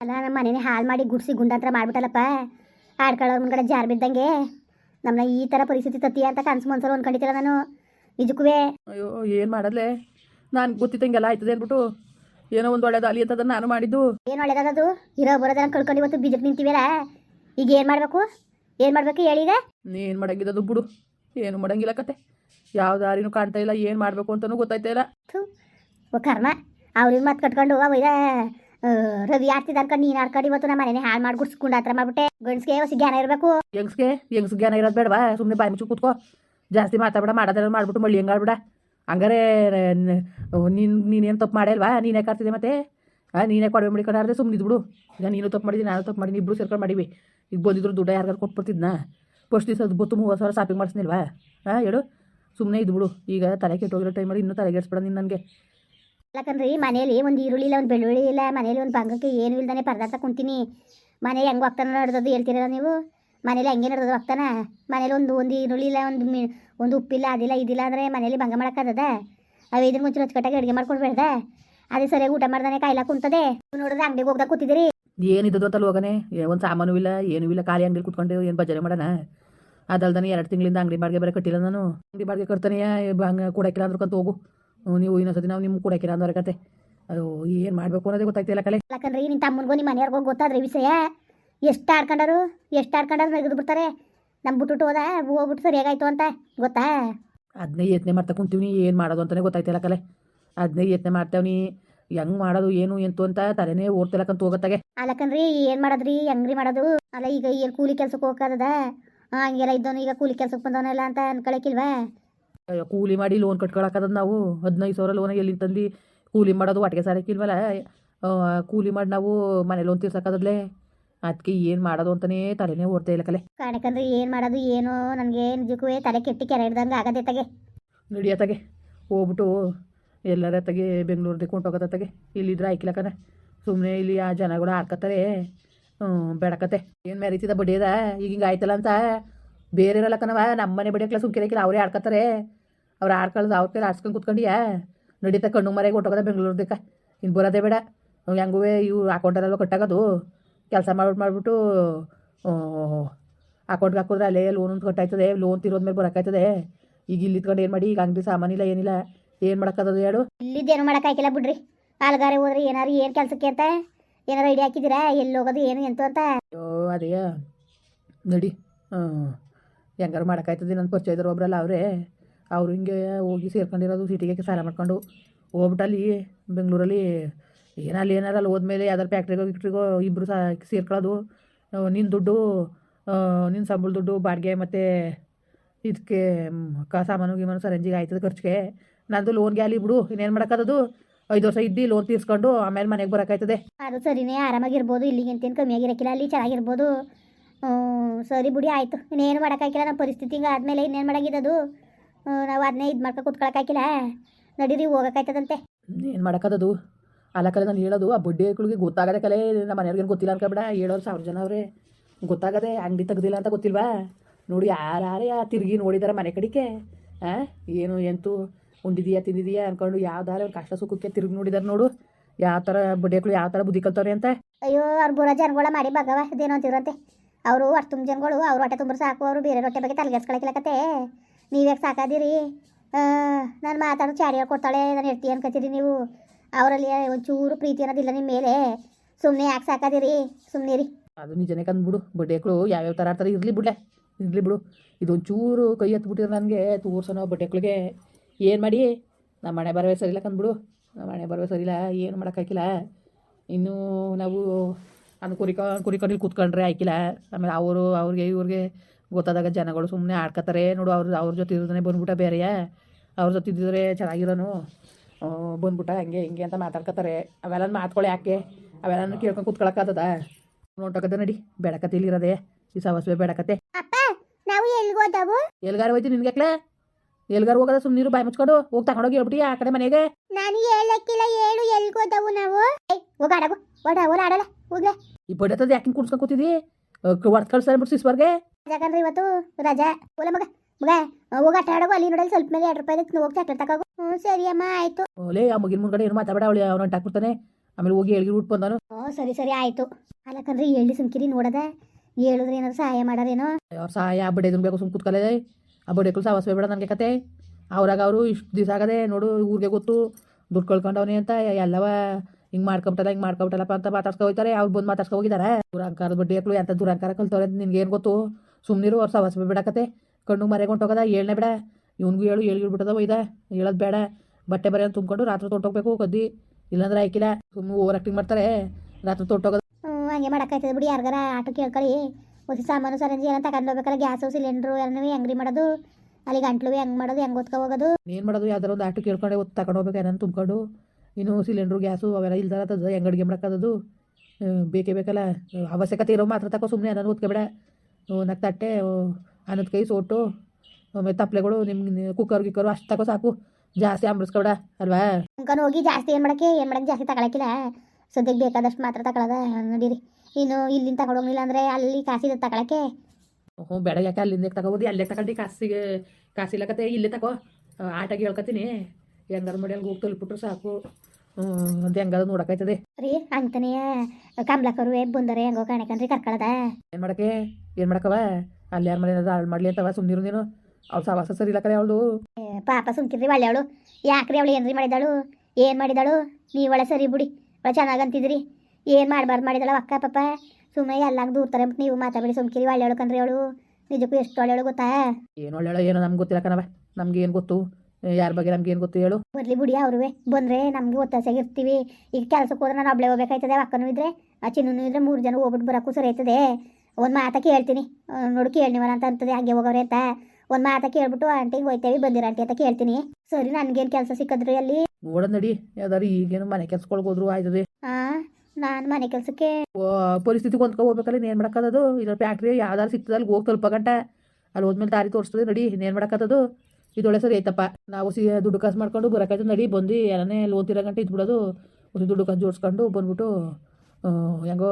ಅಲ್ಲ ನಮ್ಮ ಮನೇನೆ ಹಾಳು ಮಾಡಿ ಗುಡ್ಸಿ ಗುಂಡಂತ್ರ ಮಾಡ್ಬಿಟ್ಟಲ್ಲಪ್ಪ. ಆಡ್ಕೊಳ್ಳೋರ್ ಮುಂದ್ಗಡೆ ಜಾರ್ ಬಿದ್ದಂಗೆ. ನಮ್ಮನ್ನ ಈ ಥರ ಪರಿಸ್ಥಿತಿ ತತ್ತಿ ಅಂತ ಕನ್ಸು ಮನ್ಸಲ್ಲಿ ಅಂದ್ಕೊಂಡಿದ್ದಿಲ್ಲ ನಾನು. ನಿಜಕ್ಕೂ ಅಯ್ಯೋ ಏನು ಮಾಡೋದ್ಲೆ? ನಾನು ಗೊತ್ತಿದ್ದಂಗೆಲ್ಲ ಆಯ್ತದೆ ಅಂದ್ಬಿಟ್ಟು ಏನೋ ಒಂದು ಒಳ್ಳೇದು ಅಲ್ಲಿ ಅಂತದನ್ನು ನಾನು ಮಾಡಿದ್ದು. ಏನು ಒಳ್ಳೇದದು ಇರೋ ಬರೋದನ್ನ ಕಳ್ಕೊಂಡು ಇವತ್ತು ಬೀಜಕ್ಕೆ ನಿಂತೀವಲ್ಲ? ಈಗ ಏನು ಮಾಡಬೇಕು? ಏನು ಮಾಡಬೇಕು ಹೇಳಿದೆ ಏನು ಮಾಡಂಗಿದ್ದು ಬಿಡು. ಏನು ಮಾಡಂಗಿಲ್ಲ ಕತೆ. ಯಾವ ದಾರಿನೂ ಕಾಣ್ತಾ ಇಲ್ಲ ಏನು ಮಾಡಬೇಕು ಅಂತಲೂ ಗೊತ್ತಾಯ್ತಾ ಇಲ್ಲ. ಥು ಓ ಕರ್ಮ. ಅವ್ರಿಗೆ ಮತ್ತೆ ಕಟ್ಕೊಂಡು ಅವ ಆ, ರವಿ ಆಡ್ತಿದ್ದ ಅನ್ಕೊಂಡು ನೀನ್ ಆಡ್ಕೊಂಡು ಇವತ್ತು ನಮ್ಮ ಮನೇನೆ ಹಾಳು ಮಾಡಿ ಗುಡ್ಸ್ಕೊಂಡು ಥರ ಮಾಡ್ಬಿಟ್ಟೆ. ಗಂಡ್ಸ್ಗೆ ಹೊಸ ಜ್ಞಾನ ಇರಬೇಕು. ಹೆಂಗ್ಸ್ಗೆ ಹೆಂಗ್ಸ್ ಜ್ಞಾನ ಇರೋದು ಬೇಡವಾ? ಸುಮ್ಮನೆ ಬಾಯಿ ಮುಚ್ಚು ಕೂತ್ಕೋ. ಜಾಸ್ತಿ ಮಾತಾಡ್ಬೇಡ, ಮಾಡೋದೆಲ್ಲ ಮಾಡ್ಬಿಟ್ಟು ಮಳ್ಳಿ ಹೆಂಗೆ ಹಂಗಾರೆ ನೀನು, ನೀನೇನು ತಪ್ಪು ಮಾಡಿಲ್ವಾ ನೀನೇ ಕಾಡ್ತಿದ್ದೆ ಮತ್ತೆ? ನೀನೇ ಕೊಡವೆ ಮಡಿಕೊಂಡಾರ್ದೆ ಸುಮ್ಮನೆ ಇದ್ಬಿಡು. ಈಗ ನೀನು ತಪ್ಪು ಮಾಡಿದ್ದೀನಿ ನಾನು ತಪ್ಪು ಮಾಡಿದ್ದೀನಿ ಇಬ್ಬರು ಸೇರ್ಕೊಂಡು ಮಾಡಿವಿ. ಈಗ ಬಂದಿದ್ರು ದುಡ್ಡು ಯಾರಿಗಾರು ಕೊಟ್ಬಿಡ್ತಿದ್ನಾ? ಫಸ್ಟ್ ದಿವಸ ಬತ್ತು ಮೂವತ್ತು ಸಾವಿರ ಶಾಪಿಂಗ್ ಮಾಡಿಸ್ನಿಲ್ವಾ ಹಾಂ ಹೇಳು. ಸುಮ್ಮನೆ ಇದ್ಬಿಡು. ಈಗ ತಲೆ ಕೆಟ್ಟೋಗಿರೋ ಟೈಮಲ್ಲಿ ಇನ್ನೂ ತಲೆಗೆಡ್ಸ್ಬೇಡ ನೀನು ನನಗೆ. ಯಾಕಂದ್ರಿ ಮನೇಲಿ ಒಂದು ಈರುಳ್ಳಿ ಇಲ್ಲ, ಒಂದು ಬೆಳ್ಳುಳ್ಳಿ ಇಲ್ಲ, ಮನೇಲಿ ಒಂದು ಬಂಗಕ್ಕೆ ಏನು ಇಲ್ದಾನೆ ಪರದಾಟ ಕುಂತೀನಿ. ಮನೆ ಹೆಂಗೆ ಹೋಗ್ತಾನೆ ನಡೆದದು ಹೇಳ್ತೀರಲ್ಲ ನೀವು? ಮನೇಲಿ ಹಂಗೆ ನಡೆದದು ಹೋಗ್ತಾನ ಮನೇಲಿ ಒಂದು ಒಂದು ಈರುಳ್ಳಿ ಇಲ್ಲ, ಒಂದು ಮಿ, ಒಂದು ಉಪ್ಪಿಲ್ಲ ಅದಿಲ್ಲ, ಇದಿಲ್ಲ ಅಂದರೆ ಮನೇಲಿ ಭಂಗ ಮಾಡೋಕ್ಕದ ಅವು ಇದ್ರ ಮುಂಚೆ ಅಚ್ಚುಕಟ್ಟಾಗಿ ಅಡುಗೆ ಮಾಡ್ಕೊಡ್ಬೇಡ್ದ ಅದೇ ಸರಿಯಾಗಿ ಊಟ ಮಾಡ್ದಾನೆ ಕಾಯಿಲ್ಲ ಕುಂತದೆ? ನೋಡಿದ್ರೆ ಅಂಗಡಿಗೆ ಹೋಗ್ದಾಗ ಕೂತಿದ್ದೀರಿ? ಏನಿದ್ದದು ಅಂತಲ್ಲ ಹೋಗನೆ? ಒಂದು ಸಾಮಾನು ಇಲ್ಲ, ಏನೂ ಇಲ್ಲ, ಖಾಲಿ ಅಂಗಡಿ ಕುತ್ಕೊಂಡು ಏನು ಬಜಾರೆ ಮಾಡೋಣ? ಅದಲ್ದಾನೆ ಎರಡು ತಿಂಗಳಿಂದ ಅಂಗಡಿ ಬಾಡಿಗೆ ಬೇರೆ ಕಟ್ಟಿಲ್ಲ ನಾನು. ಅಂಗಡಿ ಬಾಡಿಗೆ ಕಟ್ತಾನೆ ಹಂಗೆ ಕೊಡಕ್ಕಿಲ್ಲ ಅಂದ್ರಕಂತ ಹೋಗು. ನೀವು ಇನ್ನೊಂದ್ಸತಿ ನಾವು ನಿಮ್ಗೆ ಕೊಡಕ್ಕಿಲ್ಲ ಅಂದ್ರೆ ಕತೆ. ಅದು ಏನು ಮಾಡಬೇಕು ಅನ್ನೋದೇ ಗೊತ್ತಾಗ್ತಿಲ್ಲ ಕಲೆ ಯಾಕಂದ್ರೆ ನಿನ್ನ ತಮ್ಮನಿಗೂ ನಿಮ್ಮ ಮನೆಯವ್ರಿಗೂ ಗೊತ್ತಾದ್ರೆ ವಿಷಯ? ಎಷ್ಟು ಆಡ್ಕೊಂಡರು ಎಷ್ಟು ಆಡ್ಕೊಂಡರು ನಗದು ಬಿಡ್ತಾರೆ. ನಮ್ಮ ಬಿಟ್ಬಿಟ್ಟು ಹೋದ ಹೋಗ್ಬಿಟ್ಟು ಸರಿಯಾಗಾಯ್ತು ಅಂತ ಗೊತ್ತಾ? ಅದನ್ನೇ ಯತ್ನೆ ಮಾಡ್ತಾ ಕುಂತೀವಿ ಏನು ಮಾಡೋದು ಅಂತಲೇ ಗೊತ್ತಾಯ್ತಿಲ್ಲ ಕಲೆ ಅದನ್ನೇ ಯತ್ನೆ ಮಾಡ್ತೇವ್ನಿ ಹೆಂಗ್ ಮಾಡೋದು ಏನು ಎಂತು ಅಂತ ತಲೆನೇ ಓಡ್ತಿಲ್ಲಕ್ಕಂತ ಹೋಗತ್ತಾಗೆ ಅಲ್ಲಕಂದ್ರಿ ಏನು ಮಾಡೋದ್ರಿ ಹೆಂಗ್ರಿ ಮಾಡೋದು? ಅಲ್ಲ ಈಗ ಏನು ಕೂಲಿ ಕೆಲ್ಸಕ್ಕೆ ಹೋಗಕ್ಕದ ಹಂಗೆಲ್ಲ ಇದ್ದವನು ಈಗ ಕೂಲಿ ಕೆಲ್ಸಕ್ಕೆ ಬಂದವನಲ್ಲ ಅಂತ ಅನ್ಕೊಳಕಿಲ್ವಾ ಅಯ್ಯೋ ಕೂಲಿ ಮಾಡಿ ಲೋನ್ ಕಟ್ಕೊಳಕ್ಕದ ನಾವು ಹದಿನೈದು ಸಾವಿರ ಲೋನ್ ಎಲ್ಲಿ ತಂದು ಕೂಲಿ ಮಾಡೋದು ಒಟ್ಟಿಗೆ ಆ, ಕೂಲಿ ಮಾಡಿ ನಾವು ಮನೆ ಲೋನ್ ತೀರ್ಸಕ್ಕದದ್ಲೆ? ಅದಕ್ಕೆ ಏನು ಮಾಡೋದು ಅಂತಲೇ ತಲೆನೇ ಓಡ್ತಾ ಇಲ್ಲ ಕಲೆ. ಕಾಣಕಂದ್ರೆ ಏನು ಮಾಡೋದು ಏನು ನನಗೆ ನಿಜಕ್ಕೂ ತಲೆ ಕೆಟ್ಟಿ ಕೆರೆ ಹಿಡ್ದಂಗೆ ಆಗದೆ ತಗೆ. ನಡಿಯತ್ತಾಗೆ ಹೋಗ್ಬಿಟ್ಟು ಎಲ್ಲರ ತಗೆ ಬೆಂಗಳೂರ್ದಿಗೆ ಕೊಂಡೋಗದ ತಗೆ. ಇಲ್ಲಿದ್ರೆ ಆಯ್ಕಿಲ್ಲಕನ ಸುಮ್ಮನೆ ಇಲ್ಲಿ ಆ ಜನಗಳು ಹಾಕತ್ತಾರೆ ಹ್ಞೂ ಬೇಡಕತ್ತೆ ಏನು ಮೆರೀತಿದ ಬಡಿಯದ? ಈಗ ಹಿಂಗೆ ಆಯ್ತಲ್ಲ ಅಂತ? ಬೇರೆ ಇರಲ್ಲ ಕಣವ ನಮ್ಮ ಮನೆ ಬಡಿಯಕ್ಲ ಸುಮ್ಕಿರಕ್ಕಿಲ್ಲ ಅವರೇ ಆಡ್ಕತ್ತಾರೆ. ಅವ್ರು ಆಡ್ಕೊಳ್ಳೋದು ಅವ್ರ ಕೈಲಿ ಆಡ್ಸ್ಕೊಂಡು ಕುತ್ಕೊಂಡಿಯಾ? ನಡೀತ ಕಣ್ಣು ಮರೆಗೆ ಹೊಟ್ಟೋಗದ ಬೆಂಗಳೂರ್ದಕ್ಕೆ. ಇನ್ನು ಬರೋದೇ ಬೇಡ. ಹೆಂಗೂ ಇವು ಅಕೌಂಟಲ್ಲೆಲ್ಲ ಕಟ್ಟಾಗೋದು. ಕೆಲಸ ಮಾಡ್ಬಿಟ್ಟು ಮಾಡಿಬಿಟ್ಟು ಅಕೌಂಟ್ಗೆ ಹಾಕಿದ್ರೆ ಅಲ್ಲೇ ಲೋನ್ ಅಂತ ಕಟ್ಟಾಯ್ತದೆ. ಲೋನ್ ತಿರೋದ್ಮೇಲೆ ಬರೋಕ್ಕಾಯ್ತದೆ. ಈಗ ಇಲ್ಲಿ ಇತ್ಕೊಂಡು ಏನು ಮಾಡಿ? ಈಗ ಅಂಗಡಿ ಸಾಮಾನಿಲ್ಲ ಏನಿಲ್ಲ. ಏನು ಮಾಡೋಕ್ಕದು ಹೇಳು. ಇಲ್ಲಿದ್ದೇನು ಮಾಡೋಕ್ಕಾಗಿಲ್ಲ ಬಿಡ್ರಿ. ಅಲ್ಗಾರೆ ಹೋದ್ರೆ ಏನಾರು ಏನು ಕೆಲಸಕ್ಕೆ ಅಂತ? ಏನಾರು ಐಡಿಯಾ ಹಾಕಿದ್ದೀರಾ? ಎಲ್ಲಿ ಹೋಗೋದು ಏನು ಎಂತು ಅಂತ? ಓ ಅದೇ ನಡಿ. ಹ್ಞೂ ಹೆಂಗಾರು ಮಾಡೋಕ್ಕಾಯ್ತದೆ. ನನ್ನ ಪರಿಚಯ ಇದ್ದಾರೆ ಒಬ್ರಲ್ಲ ಅವರೇ. ಅವ್ರು ಹಿಂಗೆ ಹೋಗಿ ಸೇರ್ಕೊಂಡಿರೋದು, ಸಿಟಿಗೆ ಸಾಲ ಮಾಡ್ಕೊಂಡು ಹೋಗ್ಬಿಟ್ಟಲ್ಲಿ ಬೆಂಗಳೂರಲ್ಲಿ. ಏನಲ್ಲಿ ಏನಾರಲ್ಲಿ ಹೋದ್ಮೇಲೆ ಯಾವ್ದಾರು ಫ್ಯಾಕ್ಟ್ರಿಗೋ ಗಿಕ್ಟ್ರಿಗೋ ಇಬ್ಬರು ಸಹ ಸೇರ್ಕೊಳ್ಳೋದು. ನಿನ್ನ ದುಡ್ಡು ನಿನ್ನ ಸಂಬಳ ದುಡ್ಡು, ಬಾಡಿಗೆ ಮತ್ತು ಇದಕ್ಕೆ ಕ, ಸಾಮಾನು ಗೀಮಾನು ಸರಂಜಿಗೆ ಆಯ್ತದ ಖರ್ಚಿಗೆ. ನಂದು ಲೋನ್ಗೆ ಅಲ್ಲಿ ಬಿಡು, ಇನ್ನೇನು ಮಾಡೋಕ್ಕದು ಐದು ವರ್ಷ ಇದ್ದು ಲೋನ್ ತೀರ್ಸ್ಕೊಂಡು ಆಮೇಲೆ ಮನೆಗೆ ಬರೋಕ್ಕಾಯ್ತದೆ. ಅದು ಸರಿನೇ, ಆರಾಮಾಗಿರ್ಬೋದು, ಇಲ್ಲಿಗೆ ಅಂತೇನು ಕಮ್ಮಿ ಆಗಿರಕ್ಕಿಲ್ಲ ಅಲ್ಲಿ ಚೆನ್ನಾಗಿರ್ಬೋದು. ಸರಿ ಬಿಡಿ, ಆಯಿತು. ಇನ್ನೇನು ಮಾಡೋಕ್ಕಾಗಿಲ್ಲ ನಮ್ಮ ಪರಿಸ್ಥಿತಿ ಹಿಂಗೆ ಆದಮೇಲೆ ಇನ್ನೇನು ಮಾಡೋಗಿದ್ದದು ನಾವು ಅದನ್ನೇ ಇದು ಮಾಡ್ಕೊ ಕೂತ್ಕೊಳಕ್ಕಾಗಿಲ್ಲ ನಡೀರಿ ಹೋಗೋಕ್ಕಾಯ್ತದಂತೆ. ಏನು ಮಾಡಕದದು ಅಲ್ಲ ಕಲೆ ನಾನು ಹೇಳೋದು ಆ ಬಡ್ಡಿ ಮಕ್ಳಿಗೆ ಗೊತ್ತಾಗದೆ ಕಲೆ ನಮ್ಮ ಮನೆಯವ್ರಿಗೇನು ಗೊತ್ತಿಲ್ಲ ಅನ್ಕೊಬೇಡ ಹೇಳೋರು ಸಾವಿರ ಜನ ಅವ್ರೆ. ಗೊತ್ತಾಗದೆ ಅಂಗಡಿ ತೆಗ್ದಿಲ್ಲ ಅಂತ ಗೊತ್ತಿಲ್ವಾ? ನೋಡಿ ಯಾರೇ ತಿರುಗಿ ನೋಡಿದಾರೆ ಮನೆ ಕಡೆಗೆ ಹಾಂ ಏನು ಎಂತು ಉಂಡಿದೀಯಾ ತಿಂದಿದೀಯಾ ಅಂದ್ಕೊಂಡು ಯಾವ್ದಾರ ಕಷ್ಟ ಸುಖಕ್ಕೆ ತಿರುಗಿ ನೋಡಿದಾರೆ ನೋಡು. ಯಾವ ಥರ ಬಡ್ಡಿಗಳು ಯಾವ ಥರ ಬುದ್ಧಿ ಕಲ್ತವ್ರೆ ಅಂತ. ಅಯ್ಯೋ ಅವ್ರು ಬರೋ ಜನಗಳ ಮಾಡಿ ಭಗವ ಅದೇನೋ ಅಂತಿರಂತೆ ಅವರು ಅಷ್ಟು ತುಂಬ ಜನಗಳು ಅವ್ರು ಹೊಟ್ಟೆ ತುಂಬ ಸಾಕು ಅವರು ಬೇರೆ ಹೊಟ್ಟೆ ಬಗ್ಗೆ ತಲೆಗೆಸ್ಕೊಳಕಿಲ್ಲಕತ್ತೆ ನೀವ್ಯಾಕೆ ಸಾಕಾದಿರಿ? ನಾನು ಮಾತಾಡೋ ಚಾಡಿ ಹೇಳ್ಕೊಡ್ತಾಳೆ ನಾನು ಹೇಳ್ತೀನಿ ಅನ್ಕೋತೀರಿ ನೀವು. ಅವರಲ್ಲಿ ಒಂಚೂರು ಪ್ರೀತಿ ಅನ್ನೋದಿಲ್ಲ ನಿಮ್ಮ ಮೇಲೆ. ಸುಮ್ಮನೆ ಯಾಕೆ ಸಾಕಾದಿರಿ? ಸುಮ್ಮನೆ ರೀ ಅದು ನಿಜನೇ ಕಂದ್ಬಿಡು ಬಡ್ಡಿ ಮಕ್ಳು ಯಾವ್ಯಾವ ಥರ ಆಡ್ತಾರೆ ಇರಲಿ ಬಿಡ್ಲೆ. ಇರಲಿ ಬಿಡು. ಇದೊಂದು ಚೂರು ಕೈ ಹತ್ಬಿಟ್ಟಿರೋ ನನಗೆ ತೋರ್ಸೋಣ ಬಡ್ಡೆಗಳಿಗೆ ಏನು ಮಾಡಿ? ನಮ್ಮ ಮನೆ ಬರವೇ ಸರಿಲ್ಲ ಕಂದ್ಬಿಡು. ನಮ್ಮ ಮನೆ ಬರವೇ ಸರಿಲ್ಲ ಏನು ಮಾಡೋಕ್ಕಾಗಿಲ್ಲ ಇನ್ನೂ ನಾವು ಅದು ಕುರಿಕ ಕುರಿಕೊಂಡಿಲ್ಲಿ ಕೂತ್ಕೊಂಡ್ರೆ ಆಯ್ಕಿಲ್ಲ ಆಮೇಲೆ ಅವರು, ಅವ್ರಿಗೆ, ಇವ್ರಿಗೆ ಗೊತ್ತಾದಾಗ ಜನಗಳು ಸುಮ್ಮನೆ ಆಡ್ಕೋತಾರೆ ನೋಡು ಅವ್ರ ಅವ್ರ ಜೊತೆ ಇರೋದನ್ನೇ ಬಂದ್ಬಿಟ್ಟ ಬೇರೆಯ. ಅವ್ರ ಜೊತೆ ಇದ್ದಿದ್ರೆ ಚೆನ್ನಾಗಿರೋನು. ಬಂದ್ಬಿಟ್ಟ ಹಂಗೆ ಹಿಂಗೆ ಅಂತ ಮಾತಾಡ್ಕೋತಾರೆ ಅವೆಲ್ಲ ಮಾತ್ಕೊಳ್ಳಿ ಯಾಕೆ? ಅವೆಲ್ಲ ಕೇಳ್ಕೊಂಡು ಕೂತ್ಕೊಳಕ್ಕಾಗ್ತದ ನೋಟಕದ ನಡಿ ಬೆಳಕತ್ತಿಲಿರೋದೆ ಈ ಸವಸ್ವೆ ಬೆಳಕತ್ತೆ. ಎಲ್ಗಾರ ಹೋಯ್ತು ಸುಮ್ ಎಲ್ಗಾರ ಹೋಗೋದ ಸುಮ್ಮನಿರು ಬಾಯಿ ಮುಚ್ಕೊಂಡು. ಹೋಗಿ ತಗೊಂಡೋಗಿ ಹೇಳ್ಬಿಟ್ಟಿ ಆ ಕಡೆ ಮನೆಗೆ. ನಾನು ಹೇಳಕ್ಕಿಲ್ಲ ಹೇಳು ಎಲ್ಗೋದವು ನಾವು. ಹೋಗಾಡಗು ಓಡ ಓಡಾಡಲ್ಲ ಹೋಗ್ಲೆ ಈ ಬಡತದ ಯಾಕೆ ಕುಡ್ಸ್ಕೊಂಡು ಕೂತಿದ್ದಿ ಹೊಡ್ದು ಬಿಡ್ಸಿ ಸಿಸ್ವರ್ಗೆ. ಯಾಕಂದ್ರೆ ಇವತ್ತು ರಜಾ. ಓಲ ಮಗ? ಮಗ ಹೋಗಿ ಆಟ ಆಡೋಗು ಅಲ್ಲಿ ನೋಡಲ್ಲಿ ಸ್ವಲ್ಪ ಮೇಲೆ ಎರಡು ರೂಪಾಯಿ ಹೋಗಿ ಚಾಕ್ಲೇಟ್ ತಗೋ ಹ್ಞೂ ಸರಿ ಅಮ್ಮ ಆಯ್ತು. ಓಲೇ ಆ ಮುಗಿನ ಮುಂದ್ಗಡೆ ಏನು ಮಾತಾಡ ಅವಳು ಅವ್ನು ಹಾಕ್ಬಿಡ್ತಾನೆ. ಆಮೇಲೆ ಹೋಗಿ ಎಳ್ಗಿ ಊಟ ಬಂದಾನು. ಓ ಸರಿ ಸರಿ ಆಯ್ತು. ಅಲ್ಲಕಂದ್ರೆ ಹೇಳಿ ಸುಮ್ಕಿರಿ ನೋಡದ. ಹೇಳಿದ್ರೆ ಏನಾದ್ರು ಸಹಾಯ ಮಾಡಾರೇನೋ? ಅವ್ರ ಸಹಾಯ ಆ ಬಡ್ಡೆ ಬೇಕು ಸುಮ್ ಕೂತ್ಕಲೇ. ಆ ಬಡ್ಡೆಗಳು ಸಾವಸ್ ಬೇಡ ನನಗೆ ಕತೆ. ಅವ್ರಾಗ ಅವರು ಇಷ್ಟು ದಿವಸ ಆಗದೆ ನೋಡು ಊರಿಗೆ ಗೊತ್ತು. ದುಡ್ಡು ಕಳ್ಕೊಂಡವನಿ ಅಂತ ಎಲ್ಲವ ಹಿಂಗೆ ಮಾಡ್ಕೊಂಬಿಟ್ಟಲ್ಲ ಹಿಂಗೆ ಮಾಡ್ಕೊಂಬಿಟ್ಟಲ್ಲಪ್ಪ ಅಂತ ಮಾತಾಡ್ಸ್ಕೊ ಹೋಗ್ತಾರೆ. ಅವ್ರು ಬಂದು ಮಾತಾಡ್ಸ್ಕೊ ಹೋಗಿದ್ದಾರೆ ದುರಂಕಾರದ ಬಡ್ಡಿ ಹಾಕಲು ಎಂಥ ದುರಂಕಾರ ಕಲ್ತವ್ರೆ ಅಂತ ನಿನ್ಗೆ ಏನು ಗೊತ್ತು? ಸುಮ್ಮನಿರು ಅವ್ರು ಸವಾಸ ಬಿಡಕತೆ ಕಣ್ಣು ಮರೆಗೊಂಡು ಹೋಗದ ಏಳನೇ ಬೇಡ. ಇವನಿಗೂ ಹೇಳು ಹೇಳ್ಬಿಟ್ಟದ ಒಯ್ದ. ಹೇಳೋದು ಬೇಡ. ಬಟ್ಟೆ ಬರೆ ತುಂಬ್ಕೊಂಡು ರಾತ್ರಿ ತೊಟ್ಟೋಗ್ಬೇಕು ಕದ್ದಿ ಇಲ್ಲಾಂದ್ರೆ ಆಯ್ಕಿಲ್ಲ. ಸುಮ್ಮನೆ ಓವರ್ ಆ್ಯಕ್ಟಿಂಗ್ ಮಾಡ್ತಾರೆ. ರಾತ್ರಿ ತೊಟ್ಟೋಗೋದು ಹ್ಞೂ ಹಂಗೆ ಮಾಡಕ್ಕಾಯ್ತದೆ ಬಿಡಿ ಯಾರಿಗಾರ ಆಟೋ ಕೇಳ್ಕೊಳ್ಳಿ. ಹೊಸ ಸಾಮಾನು ಸರಂಜಿ ಏನೋ ತಗೊಂಡು ಹೋಗ್ಬೇಕಲ್ಲ ಗ್ಯಾಸು ಸಿಲಿಂಡ್ರು ಎಲ್ಲನೂ ಹೆಂಗ್ರಿ ಮಾಡೋದು? ಅಲ್ಲಿ ಗಂಟ್ಲು ಹೆಂಗೆ ಮಾಡೋದು ಹೆಂಗೆ ಓದ್ಕೊ ಹೋಗೋದು? ಏನು ಮಾಡೋದು? ಯಾವ್ದಾರ ಒಂದು ಆಟೋ ಕೇಳ್ಕೊಂಡೆ ಒತ್ತು ತಗೊಂಡು ಹೋಗ್ಬೇಕು ಏನಾರು ತುಂಬ್ಕೊಂಡು. ಇನ್ನು ಸಿಲಿಂಡ್ರು ಗ್ಯಾಸು ಅವೆಲ್ಲ ಇಲ್ದಾರ ಹೆಂಗೆ ಅಡುಗೆ ಮಾಡೋಕ್ಕದು ಬೇಕೇ ಬೇಕಲ್ಲ. ಅವಶ್ಯಕತೆ ಇರೋ ಮಾತ್ರ ತಗೋ ಸುಮ್ಮನೆ ಅದನ್ನು ಓದ್ಕೊಬೇಡ ನಾಲ್ಕು ತಟ್ಟೆ ಅನ್ನದ ಕೈ ಸೋಟು ಆಮೇಲೆ ತಪ್ಪಲೆಗಳು ನಿಮ್ಗೆ ಕುಕ್ಕರ್ ಗಿಕ್ಕರು ಅಷ್ಟು ತಗೋ ಸಾಕು. ಜಾಸ್ತಿ ಅಂಬ್ರಿಸ್ಕೊಬೇಡ ಅಲ್ವಾ? ಅಂಕನ ಹೋಗಿ ಜಾಸ್ತಿ ಏನು ಮಾಡಕ್ಕೆ? ಏನು ಮಾಡಕ್ಕೆ ಜಾಸ್ತಿ ತಗೊಳಕಿಲ್ಲ. ಸದ್ಯಕ್ಕೆ ಬೇಕಾದಷ್ಟು ಮಾತ್ರ ತಗೊಳದ. ನೋಡಿರಿ. ಇನ್ನು ಇಲ್ಲಿಂದ ತಗೊಂಡೋಗ್ಲಿಲ್ಲ ಅಂದರೆ ಅಲ್ಲಿ ಕಾಸಿದ ತಗೊಳಕ್ಕೆ. ಹ್ಞೂ ಬೇಡ ಯಾಕೆ ಅಲ್ಲಿಂದ ತಗೋಬೋದು? ಅಲ್ಲೇ ತಗೊಂಡು ಕಾಸಿಗೆ ಕಾಸಿಲಕತೆ ಇಲ್ಲೇ ತಗೋ ಆಟಾಗಿ ಹೇಳ್ಕೊತೀನಿ ಹೆಂಗಾರ ಮಾಡಿ ಅಲ್ಲಿಗೆ ಹೋಗಿ ತಲುಪಿಟ್ರು ಸಾಕು. ಹ್ಞೂ ಅಂತ ಹೆಂಗಾದ್ರು ನೋಡೋಕ್ಕಾಯ್ತದೆ. ರೀ ಅಂತಾನೆಯ ಕಮ್ಲಕ್ಕರುವೆ ಬಂದರೆ ಹೆಂಗೋ ಕಾಣಕಂದ್ರಿ ಕರ್ಕೊಳದ. ಏನು ಮಾಡಕ್ಕೆ? ಏನು ಮಾಡಕವ? ಅಲ್ಲಿ ಯಾರ ಮನೆ ಹಾಳು ಮಾಡಲಿ ಅಂತವ ಸುಮ್ಮನಿರು ನೀನು. ಅವ್ಳು ಸವಾಸ ಸರಿ ಇಲ್ಲ ಕರೆ ಅವಳು. ಪಾಪ ಸುಮ್ಕಿದ್ರಿ ಒಳ್ಳೆಯವಳು ಯಾಕ್ರಿ ಅವಳು ಏನ್ರಿ ಮಾಡಿದಾಳು ಏನ್ ಮಾಡಿದಾಳು ನೀವು ಒಳ್ಳೆ ಸರಿ ಬಿಡಿ. ಒಳ್ಳೆ ಚೆನ್ನಾಗಂತಿದ್ರಿ ಏನ್ ಮಾಡಬಾರ್ದು ಮಾಡಿದಾಳ ಅಕ್ಕ ಪಾಪ ಸುಮ್ಮನೆ ಎಲ್ಲ ದೂರ ತರ ನೀವು ಮಾತಾಡಿ ಸುಮ್ಕಿರಿ. ಒಳ್ಳೆಯವಳು ಕಂದ್ರಿ ಅವಳು. ನಿಜಕ್ಕೂ ಎಷ್ಟು ಒಳ್ಳೆ ಗೊತ್ತಾ? ಏನು ಒಳ್ಳೆ ಏನೋ ನಮ್ಗೆ ಗೊತ್ತಿಲ್ಲ ಕಣವ ನಮ್ಗೆ ಏನು ಗೊತ್ತು? ಯಾರ ಬಗ್ಗೆ ನಮ್ಗೆ ಏನು ಗೊತ್ತು ಹೇಳು. ಬರ್ಲಿ ಬಿಡಿ ಅವ್ರುವೆ. ಬಂದ್ರೆ ನಮಗೆ ಒತ್ತಾಸಾಗಿ ಇರ್ತೀವಿ. ಈಗ ಕೆಲಸಕ್ಕೆ ಹೋದ್ರೆ ನಾನು ಒಬ್ಳೆ ಹೋಗ್ಬೇಕಾಯ್ತದೆ ಅಕ್ಕನೂ ಇದ್ರೆ ಆ ಚಿನ್ನೂ ಇದ್ರೆ ಮೂರು ಜನ ಹೋಗ್ಬಿಟ್ಟು ಬರೋಕ್ಕೂ ಸರಿ ಆಯ್ತದೆ. ಒಂದು ಮಾತ ಕೇಳ್ತೀನಿ. ನೋಡಿ ಕೇಳಿ ಕೇಳಿವಲ್ಲ ಅಂತ ಅಂತದೆ ಹಂಗೆ ಹೋಗವ್ರೆ ಅಂತ. ಒಂದು ಮಾತಾ ಕೇಳ್ಬಿಟ್ಟು ಆಂಟಿಗೆ ಹೋಯ್ತೇವಿ ಬಂದಿರ ಆಂಟಿ ಅಂತ ಕೇಳ್ತೀನಿ. ಸರಿ ನನಗೇನು ಕೆಲಸ ಸಿಕ್ಕದ್ರಿ ಅಲ್ಲಿ? ನೋಡೋದ್ ನಡಿ ಯಾವ್ದಾರು ಈಗೇನು ಮನೆ ಕೆಲ್ಸಗಳಿಗೆ ಹೋದ್ರು ಆಯ್ತದೆ. ಆ ನಾನು ಮನೆ ಕೆಲಸಕ್ಕೆ? ಓ, ಪರಿಸ್ಥಿತಿ ಹೊಂದ್ಕೊ ಹೋಗ್ಬೇಕಲ್ಲ ಏನು ಮಾಡೋಕ್ಕದು ಇದ್ರ ಫ್ಯಾಕ್ಟ್ರಿ ಯಾವ್ದಾರು ಸಿಗ್ತದೆ ಅಲ್ಲಿ ಹೋಗಿ ತಲುಪ ಗಂಟ. ಅಲ್ಲಿ ಹೋದ್ಮೇಲೆ ದಾರಿ ತೋರಿಸ್ತದೆ ನಡಿ ಏನು ಮಾಡೋಕ್ಕದು ಇದೊಳ್ಳೆ ಸರಿ ಐತಪ್ಪ ನಾವು ಸಿ ದುಡ್ಡು ಕಾಸು ಮಾಡ್ಕೊಂಡು ಬರೋಕಾಯ್ತು ನಡಿ ಬಂದು ಏನೇ ಲೋನ್ ತಿರೋ ಗಂಟೆ ಇದ್ಬಿಡೋದು. ದುಡ್ಡು ಕಾಸು ಜೋಡಿಸ್ಕೊಂಡು ಬಂದ್ಬಿಟ್ಟು ಹೆಂಗೋ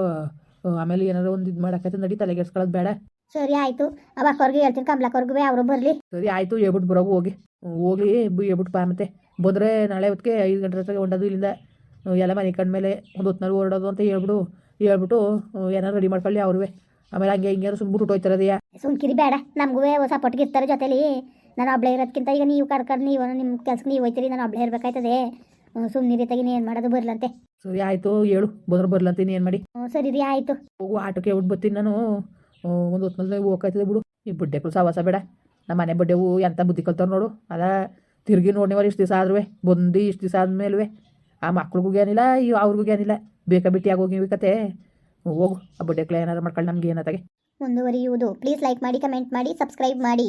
ಆಮೇಲೆ ಏನಾರ ಒಂದು ಇದು ಮಾಡೋಕ್ಕಾಯ್ತು ನಡಿ ತಲೆಗೆಡ್ಸ್ಕೊಳ್ಳೋದು ಬೇಡ. ಸರಿ ಆಯ್ತು. ಅವಾಗ ಅಕ್ಕವ್ರಿಗೆ ಹೇಳ್ತೀನಿ ಕಮಲಕ್ಕವ್ರಿಗೂ ಅವರು ಬರಲಿ. ಸರಿ ಆಯಿತು ಹೇಳ್ಬಿಟ್ಟು ಬರೋಗು ಹೋಗಿ. ಹೋಗ್ಲಿ ಹೇಳ್ಬಿಟ್ಟು ಬಾ ಮತ್ತೆ. ಬಂದರೆ ನಾಳೆ ಹೊತ್ತಿಗೆ ಐದು ಗಂಟೆ ಹತ್ರ ಹೊಂಡೋದು ಇಲ್ಲಿಂದ. ಎಲ್ಲ ಮನೆ ಕಂಡ್ಮೇಲೆ ಒಂದು ಹೊತ್ತಿನಲ್ಲಿ ಓಡೋದು ಅಂತ ಹೇಳ್ಬಿಡು. ಹೇಳ್ಬಿಟ್ಟು ಏನಾರು ರೆಡಿ ಮಾಡ್ಕೊಳ್ಳಿ ಅವ್ರುವೆ. ಆಮೇಲೆ ಹಂಗೆ ಹಿಂಗೆ ಸುಮ್ಬಿಟ್ಟು ಹೋಯ್ತಾರದೆಯಾ ಸುಮ್ಕಿರಿ ಬೇಡ ನಮಗೂ ಸಪೋರ್ಟ್ಗೆ ಇರ್ತಾರೆ ಜೊತೆಲಿ. ನಾನು ಒಬ್ಳೆ ಇರೋದಕ್ಕಿಂತ ಈಗ ನೀವು ಕರ್ಕೊಂಡು ನೀವು ನಿಮ್ಮ ಕೆಲ್ಸಕ್ಕೆ ನೀವು ಹೋಯ್ತೀರಿ ನಾನು ಒಬ್ಳೆ ಇರಬೇಕಾಯ್ತದೆ. ಸುಮ್ಮನೆ ರೀತಾಗಿ ಏನು ಮಾಡೋದು? ಬರಲಂತೆ ಸರಿ ಆಯಿತು ಹೇಳು. ಬಂದ್ರೆ ಬರ್ಲಂತೀನಿ ಏನು ಮಾಡಿ? ಹ್ಞೂ ಸರಿ ರೀ ಆಯಿತು. ಹೋಗು ಆಟೋಕ್ಕೆ ಹೇಳ್ಬಿಟ್ಟು ಬರ್ತೀನಿ ನಾನು. ಒಂದು ಹೊತ್ತಿನಲ್ಲಿ ಹೋಗ್ತದೆ ಬಿಡು. ಈ ಬಡ್ಡೆಗಳು ಸವಾಸ ಬೇಡ. ನಮ್ಮ ಮನೆ ಬಡ್ಡೆವು ಎಂಥ ಬುದ್ಧಿ ಕಲ್ತಾವೆ ನೋಡು. ಅದ ತಿರುಗಿ ನೋಡಿನವ್ರು ಇಷ್ಟು ದಿವಸ ಆದ್ರೂ ಬಂದು ಇಷ್ಟು ದಿವಸ ಆದ್ಮೇಲೆ ಆ ಮಕ್ಳಿಗೂ ಏನಿಲ್ಲ ಈ ಅವ್ರಿಗೂ ಏನಿಲ್ಲ. ಬೇಕಾ ಬಿಟ್ಟು ಆಗೋಗಿ ಕತೆ. ಹೋಗು ಆ ಬಡ್ಡೆಗಳು ಏನಾರು ಮಾಡ್ಕೊಳ್ಳಿ ನಮ್ಗೆ ಏನತ್ತಾಗೆ ಮುಂದುವರಿಯುವುದು. ಪ್ಲೀಸ್ ಲೈಕ್ ಮಾಡಿ ಕಮೆಂಟ್ ಮಾಡಿ ಸಬ್ಸ್ಕ್ರೈಬ್ ಮಾಡಿ.